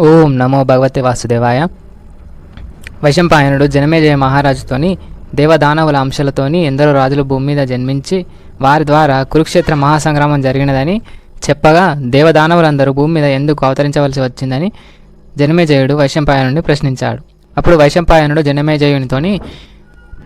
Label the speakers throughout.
Speaker 1: ఓం నమో భగవతి వాసుదేవాయ. వైశంపాయనుడు జనమేజయ మహారాజుతోని దేవదానవుల అంశాలతోని ఎందరో రాజులు భూమి మీద జన్మించి వారి ద్వారా కురుక్షేత్ర మహాసంగ్రామం జరిగినదని చెప్పగా దేవదానవులందరూ భూమి మీద ఎందుకు అవతరించవలసి వచ్చిందని జనమేజయుడు వైశంపాయనుడిని ప్రశ్నించాడు. అప్పుడు వైశంపాయనుడు జనమేజయునితోని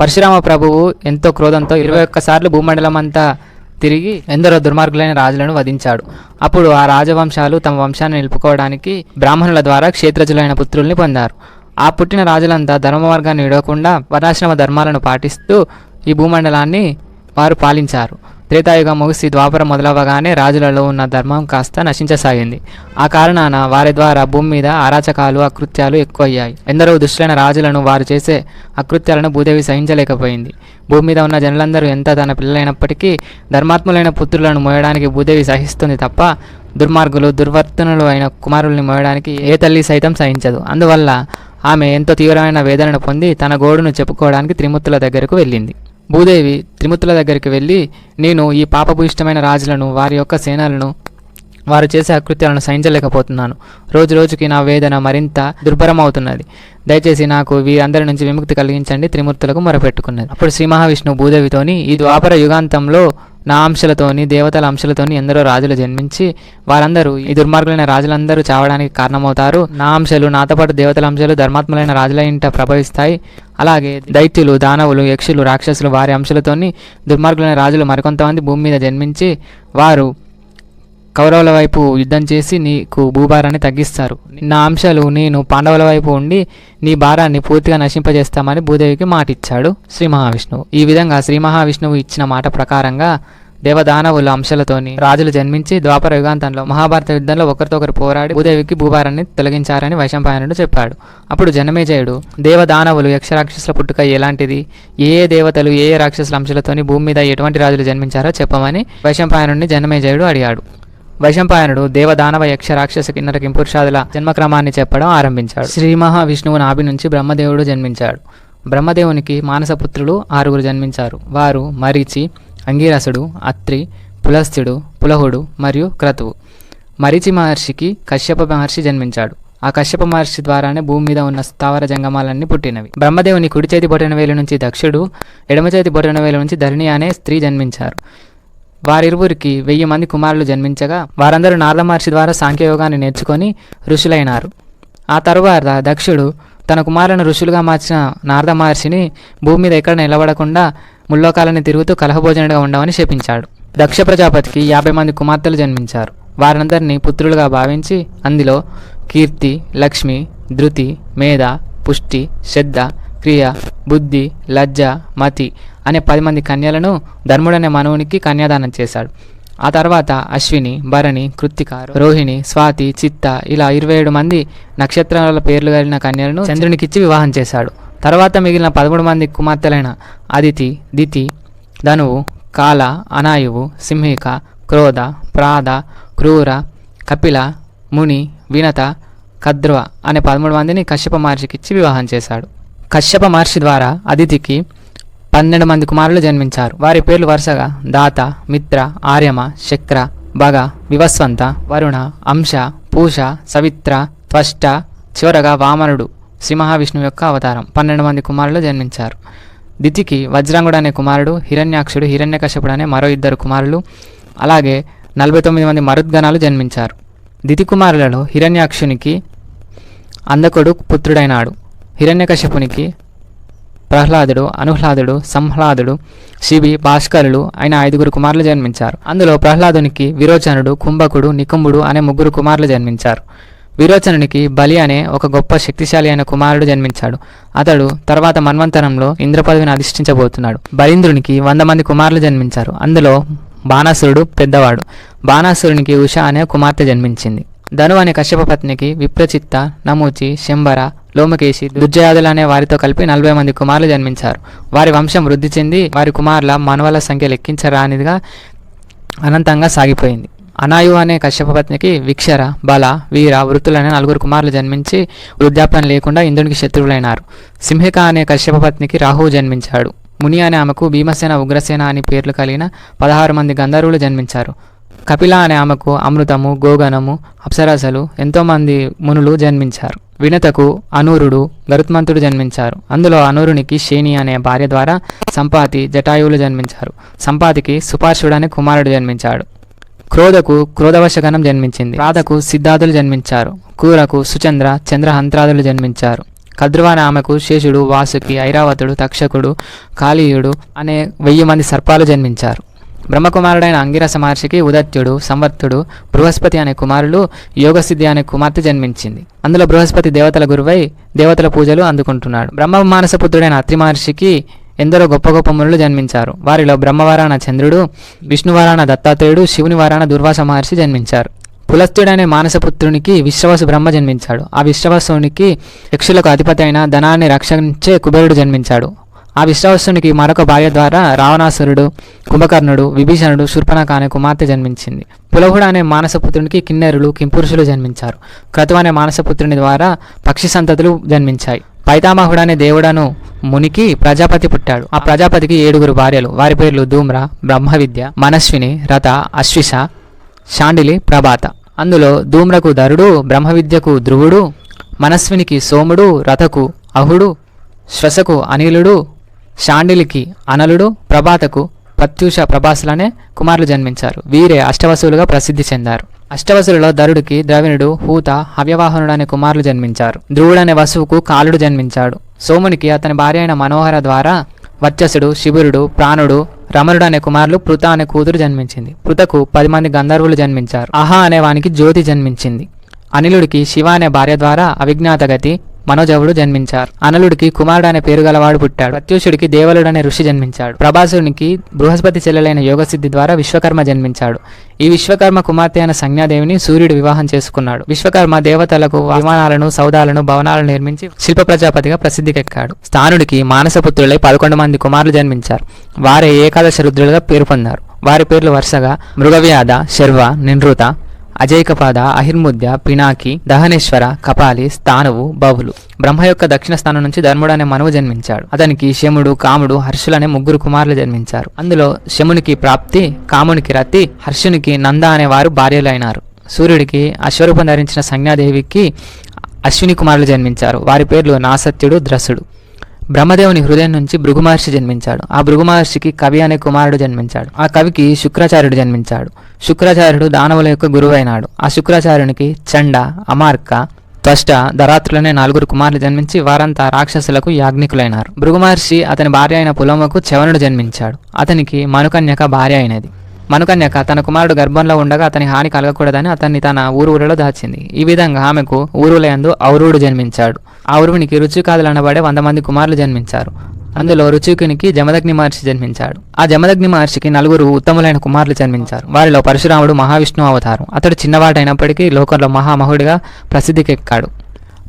Speaker 1: పరశురామ ప్రభువు ఎంతో క్రోధంతో ఇరవై ఒక్కసార్లు భూమండలం అంతా తిరిగి ఎందరో దుర్మార్గులైన రాజులను వధించాడు. అప్పుడు ఆ రాజవంశాలు తమ వంశాన్ని నిలుపుకోవడానికి బ్రాహ్మణుల ద్వారా క్షేత్రజులైన పుత్రుల్ని పొందారు. ఆ పుట్టిన రాజులంతా ధర్మవర్గాన్ని విడవకుండా వర్ణాశ్రమ ధర్మాలను పాటిస్తూ ఈ భూమండలాన్ని వారు పాలించారు. త్రేతాయుగం ముగిసి ద్వాపరం మొదలవగానే రాజులలో ఉన్న ధర్మం కాస్త నశించసాగింది. ఆ కారణాన వారి ద్వారా భూమి మీద అరాచకాలు అకృత్యాలు ఎక్కువయ్యాయి. ఎందరో దుష్టులైన రాజులను వారు చేసే అకృత్యాలను భూదేవి సహించలేకపోయింది. భూమి మీద ఉన్న జనులందరూ ఎంత తన పిల్లలైనప్పటికీ ధర్మాత్ములైన పుత్రులను మోయడానికి భూదేవి సహిస్తుంది తప్ప దుర్మార్గులు దుర్వర్తనులు అయిన కుమారుల్ని మోయడానికి ఏ తల్లి సైతం సహించదు. అందువల్ల ఆమె ఎంతో తీవ్రమైన వేదనను పొంది తన గోడును చెప్పుకోవడానికి త్రిమూర్తుల దగ్గరకు వెళ్ళింది. భూదేవి త్రిమూర్తుల దగ్గరికి వెళ్ళి నేను ఈ పాపభూయిష్టమైన రాజులను వారి యొక్క సేనలను వారు చేసే అకృత్యాలను సహించలేకపోతున్నాను. రోజు రోజుకి నా వేదన మరింత దుర్భరం అవుతున్నది దయచేసి నాకు వీరందరి నుంచి విముక్తి కలిగించండి త్రిమూర్తులకు మొరపెట్టుకున్నది. అప్పుడు శ్రీ మహావిష్ణువు భూదేవితోని ఈ ద్వాపర యుగాంతంలో నా అంశలతోని దేవతల అంశలతోని ఎందరో రాజులు జన్మించి వారందరూ ఈ దుర్మార్గులైన రాజులందరూ చావడానికి కారణమవుతారు. నా అంశాలు నాతో పాటు దేవతల అంశాలు ధర్మాత్మలైన రాజుల ఇంట ప్రభవిస్తాయి. అలాగే దైత్యులు దానవులు యక్షులు రాక్షసులు వారి అంశాలతోని దుర్మార్గులైన రాజులు మరికొంతమంది భూమి మీద జన్మించి వారు కౌరవుల వైపు యుద్ధం చేసి నీకు భూభారాన్ని తగ్గిస్తారు. నా అంశాలు నేను పాండవుల వైపు ఉండి నీ భారాన్ని పూర్తిగా నశింపజేస్తామని భూదేవికి మాట ఇచ్చాడు శ్రీ మహావిష్ణువు. ఈ విధంగా శ్రీ మహావిష్ణువు ఇచ్చిన మాట ప్రకారంగా దేవదానవుల అంశాలతోని రాజులు జన్మించి ద్వాపర యుగాంతంలో మహాభారత యుద్ధంలో ఒకరితో ఒకరు పోరాడి భూదేవికి భూభారాన్ని తొలగించారని వైశంపాయనుడు చెప్పాడు. అప్పుడు జనమేజయుడు దేవదానవులు యక్షరాక్షసుల పుట్టుక ఎలాంటిది? ఏ ఏ దేవతలు ఏ ఏ రాక్షసుల అంశాలతోని భూమి మీద ఎటువంటి రాజులు జన్మించారో చెప్పమని వైశంపాయనుడిని జనమేజయుడు అడిగాడు. వైశంపాయనుడు దేవదానవ యక్ష రాక్షస కిన్నర కింపురుషాదుల జన్మక్రమాన్ని చెప్పడం ఆరంభించాడు. శ్రీ మహావిష్ణువు నాభి నుంచి బ్రహ్మదేవుడు జన్మించాడు. బ్రహ్మదేవునికి మానసపుత్రులు ఆరుగురు జన్మించారు. వారు మరీచి అంగీరసుడు అత్రి పులస్త్యుడు పులహుడు మరియు క్రతువు. మరీచి మహర్షికి కశ్యప మహర్షి జన్మించాడు. ఆ కశ్యప మహర్షి ద్వారానే భూమి మీద ఉన్న స్థావర జంగమాలన్నీ పుట్టినవి. బ్రహ్మదేవుని కుడి చేతి బొటన వేలు నుంచి దక్షుడు ఎడమ చేతి బొటన వేలు నుంచి ధరణి అనే స్త్రీ జన్మించారు. వారిరువురికి వెయ్యి మంది కుమారులు జన్మించగా వారందరూ నారద మహర్షి ద్వారా సాంఖ్యయోగాన్ని నేర్చుకొని ఋషులైనారు. ఆ తరువాత దక్షుడు తన కుమారులను ఋషులుగా మార్చిన నారద మహర్షిని భూమి మీద ఎక్కడ నిలబడకుండా ముల్లోకాలని తిరుగుతూ కలహభోజనుడిగా ఉండమని శపించాడు. దక్ష ప్రజాపతికి యాభై మంది కుమార్తెలు జన్మించారు. వారందరినీ పుత్రులుగా భావించి అందులో కీర్తి లక్ష్మి ధృతి మేధ పుష్టి శ్రద్ధ క్రియ బుద్ధి లజ్జ మతి అనే పది మంది కన్యలను ధర్ముడనే మనవునికి కన్యాదానం చేశాడు. ఆ తర్వాత అశ్విని భరణి కృత్తిక రోహిణి స్వాతి చిత్త ఇలా ఇరవై ఏడు మంది నక్షత్రాల పేర్లు కలిగిన కన్యలను చంద్రునికిచ్చి వివాహం చేశాడు. తర్వాత మిగిలిన పదమూడు మంది కుమార్తెలైన అదితి దితి ధనువు కాల అనాయువు సింహిక క్రోధ ప్రాద క్రూర కపిల ముని వినత కద్రువ అనే పదమూడు మందిని కశ్యప మహర్షికిచ్చి వివాహం చేశాడు. కశ్యప మహర్షి ద్వారా అదితికి పన్నెండు మంది కుమారులు జన్మించారు. వారి పేర్లు వరుసగా దాత మిత్ర ఆర్యమ శక్ర భగ వివస్వంత వరుణ అంశ పూష సవిత్ర త్వష్ట చివరగా వామనుడు శ్రీ మహావిష్ణువు యొక్క అవతారం. పన్నెండు మంది కుమారులు జన్మించారు. దితికి వజ్రాంగుడు అనే కుమారుడు హిరణ్యాక్షుడు హిరణ్యకశ్యపుడు అనే మరో ఇద్దరు కుమారులు అలాగే నలభై తొమ్మిది మంది మరుద్గణాలు జన్మించారు. దితి కుమారులలో హిరణ్యాక్షునికి అందకుడు పుత్రుడైనాడు. హిరణ్యకశ్యపునికి ప్రహ్లాదుడు అనుహ్లాదుడు సంహ్లాదుడు శిబి భాస్కరులు అయిన ఐదుగురు కుమారులు జన్మించారు. అందులో ప్రహ్లాదునికి విరోచనుడు కుంభకుడు నికుంభుడు అనే ముగ్గురు కుమారులు జన్మించారు. విరోచనునికి బలి అనే ఒక గొప్ప శక్తిశాలి అయిన కుమారుడు జన్మించాడు. అతడు తర్వాత మన్వంతరంలో ఇంద్రపదవిని అధిష్ఠించబోతున్నాడు. బలీంద్రునికి వంద మంది కుమారులు జన్మించారు. అందులో బాణాసురుడు పెద్దవాడు. బాణాసురునికి ఉష అనే కుమార్తె జన్మించింది. ధను అనే కశ్యప పత్నికి విప్రచిత్త నమూచి శంబర లోమకేశి దుర్జయాదులు అనే వారితో కలిపి నలభై మంది కుమారులు జన్మించారు. వారి వంశం వృద్ధి చెంది వారి కుమారుల మనవల సంఖ్య లెక్కించరానిదిగా అనంతంగా సాగిపోయింది. అనాయు అనే కశ్యప పత్నికి విక్షర బల వీర వృత్తులనే నలుగురు కుమారులు జన్మించి వృద్ధాప్యం లేకుండా ఇంద్రునికి శత్రువులైనారు. సింహిక అనే కశ్యప పత్నికి రాహువు జన్మించాడు. ముని అనే ఆమెకు భీమసేన ఉగ్రసేన అని పేర్లు కలిగిన పదహారు మంది గంధర్వులు జన్మించారు. కపిల అనే ఆమెకు అమృతము గోగనము అప్సరసలు ఎంతోమంది మునులు జన్మించారు. వినతకు అనూరుడు గరుత్మంతుడు జన్మించారు. అందులో అనూరునికి శేని అనే భార్య ద్వారా సంపాతి జటాయువులు జన్మించారు. సంపాతికి సుపార్షుడు అనే కుమారుడు జన్మించాడు. క్రోధకు క్రోధవశగణం జన్మించింది. రాధకు సిద్ధార్థులు జన్మించారు. కూరకు సుచంద్ర చంద్రహంత్రాదులు జన్మించారు. కద్రువాన ఆమెకు శేషుడు వాసుకి ఐరావతుడు తక్షకుడు కాళీయుడు అనే వెయ్యి మంది సర్పాలు జన్మించారు. బ్రహ్మకుమారుడైన అంగిరస మహర్షికి ఉదత్యుడు సంవర్తుడు బృహస్పతి అనే కుమారులు యోగసిద్ధి అనే కుమార్తె జన్మించింది. అందులో బృహస్పతి దేవతల గురువై దేవతల పూజలు అందుకుంటున్నాడు. బ్రహ్మ మానసపుత్రుడైన అత్రి మహర్షికి ఎందరో గొప్ప గొప్ప మునులు జన్మించారు. వారిలో బ్రహ్మవారాన చంద్రుడు విష్ణువారాన దత్తాత్రేయుడు శివుని వారాన దుర్వాస మహర్షి జన్మించారు. పులస్త్యుడనే మానసపుత్రునికి విశ్వవసు బ్రహ్మ జన్మించాడు. ఆ విశ్వవసునికి యక్షులకు అధిపతి అయిన ధనాన్ని రక్షించే కుబేరుడు జన్మించాడు. ఆ విశ్వవసునికి మరొక భార్య ద్వారా రావణాసురుడు కుంభకర్ణుడు విభీషణుడు శూర్పణఖ అనే కుమార్తె జన్మించింది. పులహుడు అనే మానసపుత్రునికి కిన్నెరులు కింపురుషులు జన్మించారు. క్రతువు అనే మానసపుత్రుని ద్వారా పక్షి సంతతులు జన్మించాయి. పైతామహుడు అనే దేవుడను మునికి ప్రజాపతి పుట్టాడు. ఆ ప్రజాపతికి ఏడుగురు భార్యలు. వారి పేర్లు ధూమ్ర బ్రహ్మవిద్య మనస్విని రథ అశ్విష శాండిలి ప్రభాత. అందులో ధూమ్రకు ధరుడు బ్రహ్మవిద్యకు ధ్రువుడు మనస్వినికి సోముడు రథకు అహుడు శ్వసకు అనిలుడు శాండిలికి అనలుడు ప్రభాతకు ప్రత్యూష ప్రభాసులనే కుమారులు జన్మించారు. వీరే అష్టవసులుగా ప్రసిద్ధి చెందారు. అష్టవసులలో ధరుడికి ద్రవిణుడు హూత హవ్యవాహనుడు అనే కుమారులు జన్మించారు. ధ్రువుడు అనే వసువుకు కాలుడు జన్మించాడు. సోమునికి అతని భార్య అయిన మనోహర ద్వారా వర్చసుడు శిబురుడు ప్రాణుడు రమణుడు అనే కుమారులు పృత అనే కూతురు జన్మించింది. పృతకు పది మంది గంధర్వులు జన్మించారు. అహా అనే వానికి జ్యోతి జన్మించింది. అనిలుడికి శివ అనే భార్య ద్వారా అవిజ్ఞాతగతి మనోజవుడు జన్మించారు? అనలుడికి కుమారుడు అనే పేరు గలవాడు పుట్టాడు. ప్రత్యూషుడికి దేవలుడు అనే ఋషి జన్మించాడు. ప్రభాసునికి బృహస్పతి చెల్లెలైన యోగసిద్ధి ద్వారా విశ్వకర్మ జన్మించాడు. ఈ విశ్వకర్మ కుమార్తె అయిన సంజ్ఞాదేవిని సూర్యుడు వివాహం చేసుకున్నాడు. విశ్వకర్మ దేవతలకు విమానాలను సౌదాలను భవనాలను నిర్మించి శిల్ప ప్రజాపతిగా ప్రసిద్ధికెక్కాడు. స్థానుడికి మానసపుత్రులై పదకొండు మంది కుమారులు జన్మించారు. వారే ఏకాదశ రుద్రులుగా పేరు పొందారు. వారి పేర్లు వరుసగా మృగవ్యాధ శర్వ నినృత అజైకపాద అహిర్ముద్య పినాకి దహనేశ్వర కపాలి స్థానువు బహులు. బ్రహ్మ యొక్క దక్షిణ స్థానం నుంచి ధర్ముడు అనే మనవు జన్మించాడు. అతనికి శముడు కాముడు హర్షులు అనే ముగ్గురు కుమారులు జన్మించారు. అందులో శమునికి ప్రాప్తి కామునికి రతి హర్షునికి నంద అనే వారు భార్యలైనారు. సూర్యుడికి అశ్వరూపం ధరించిన సంజ్ఞాదేవికి అశ్విని కుమారులు జన్మించారు. వారి పేర్లు నాసత్యుడు ద్రసుడు. బ్రహ్మదేవుని హృదయం నుంచి భృగు మహర్షి జన్మించాడు. ఆ భృగు మహర్షికి కవి అనే కుమారుడు జన్మించాడు. ఆ కవికి శుక్రాచార్యుడు జన్మించాడు. శుక్రాచార్యుడు దానవుల యొక్క గురువైనాడు. ఆ శుక్రాచార్యునికి చండ అమార్క త్వష్ట ధరాత్రులనే నలుగురు కుమారులు జన్మించి వారంతా రాక్షసులకు యాజ్ఞికులైనారు. భృగుమహర్షి అతని భార్య అయిన పులమకు చవనుడు జన్మించాడు. అతనికి మనుకన్యక భార్య అయినది. మనుకన్యక తన కుమారుడు గర్భంలో ఉండగా అతని హాని కలగకూడదని అతన్ని తన ఊరు ఊరిలో దాచింది. ఈ విధంగా ఆమెకు ఊరులయందు ఔరుడు జన్మించాడు. ఆ ఊరునికి రుచికాదులు అనబడే వంద మంది కుమారులు జన్మించారు. అందులో రుచికునికి జమదగ్ని మహర్షి జన్మించాడు. ఆ జమదగ్ని మహర్షికి నలుగురు ఉత్తములైన కుమారులు జన్మించారు. వారిలో పరశురాముడు మహావిష్ణు అవతారం. అతడు చిన్నవాడైనప్పటికీ లోకంలో మహామహుడిగా ప్రసిద్ధికెక్కాడు.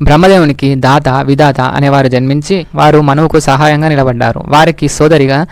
Speaker 1: బ్రహ్మదేవునికి దాత విధాత అనేవారు జన్మించి వారు మనువుకు సహాయంగా నిలబడ్డారు. వారికి సోదరిగా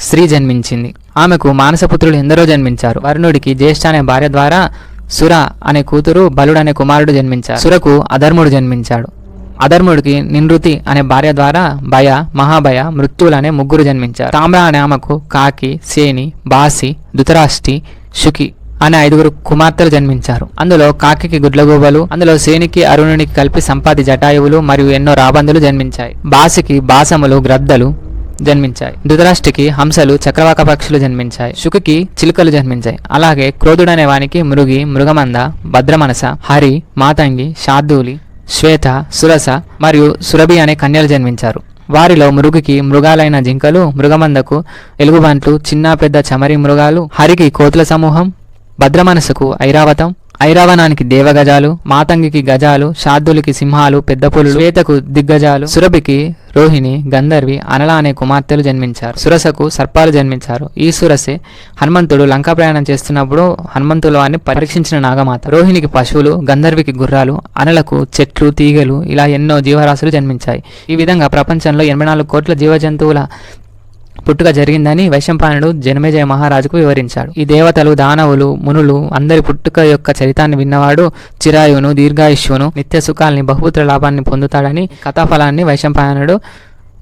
Speaker 1: స్త్రీ జన్మించింది. ఆమెకు మానసపుత్రులు ఎందరో జన్మించారు. వరుణుడికి జ్యేష్ఠ అనే భార్య ద్వారా సుర అనే కూతురు బలుడు అనే కుమారుడు జన్మించారు. సురకు అధర్ముడు జన్మించాడు. అధర్ముడికి నినృతి అనే భార్య ద్వారా భయ మహాభయ మృత్యువులు అనే ముగ్గురు జన్మించారు. తామ్ర అనే ఆమెకు కాకి సేని బాసి ధృతరాష్టి శుకి అనే ఐదుగురు కుమార్తెలు జన్మించారు. అందులో కాకికి గుడ్లగూబలు అందులో సేనికి అరుణునికి కలిపి సంపాది జటాయువులు మరియు ఎన్నో రాబందులు జన్మించాయి. బాసికి బాసములు గ్రద్దలు జన్మించాయి. ధృతరాష్ట్రికి హంసలు చక్రవాక పక్షులు జన్మించాయి. శుకుకి చిలుకలు జన్మించాయి. అలాగే క్రోధుడనే వానికి మృగి మృగమంద భద్రమనస హరి మాతంగి శార్దూలి శ్వేత సురస మరియు సురభి అనే కన్యలు జన్మించారు. వారిలో మృగుకి మృగాలైన జింకలు మృగమందకు ఎలుగుబంట్లు చిన్న పెద్ద చమరి మృగాలు హరికి కోతుల సమూహం భద్రమనసుకు ఐరావతం ఐరావణానికి దేవగజాలు మాతంగికి గజాలు శార్దులకి సింహాలు పెద్ద పులులు శ్వేతకు దిగ్గజాలు సురభికి రోహిణి గంధర్వి అనల అనే కుమార్తెలు జన్మించారు. సురసకు సర్పాలు జన్మించారు. ఈ సురసే హనుమంతుడు లంకా ప్రయాణం చేస్తున్నప్పుడు హనుమంతుల వారిని పరీక్షించిన నాగమాత. రోహిణికి పశువులు గంధర్వికి గుర్రాలు అనలకు చెట్లు తీగలు ఇలా ఎన్నో జీవరాశులు జన్మించాయి. ఈ విధంగా ప్రపంచంలో ఎనభై నాలుగు కోట్ల జీవజంతువుల పుట్టుక జరిగిందని వైశంపాయనుడు జనమేజయ మహారాజుకు వివరించాడు. ఈ దేవతలు దానవులు మునులు అందరి పుట్టుక యొక్క చరితాన్ని విన్నవాడు చిరాయువును దీర్ఘాయుష్యును నిత్య సుఖాల్ని బహుపుత్ర లాభాన్ని పొందుతాడని కథాఫలాన్ని వైశంపాయనుడు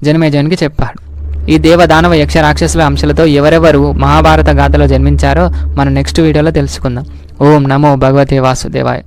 Speaker 1: జనమేజయునికి చెప్పాడు. ఈ దేవ దానవ యక్ష రాక్షసుల అంశాలతో ఎవరెవరు మహాభారత గాథలో జన్మించారో మనం నెక్స్ట్ వీడియోలో తెలుసుకుందాం. ఓం నమో భగవతే వాసుదేవాయ.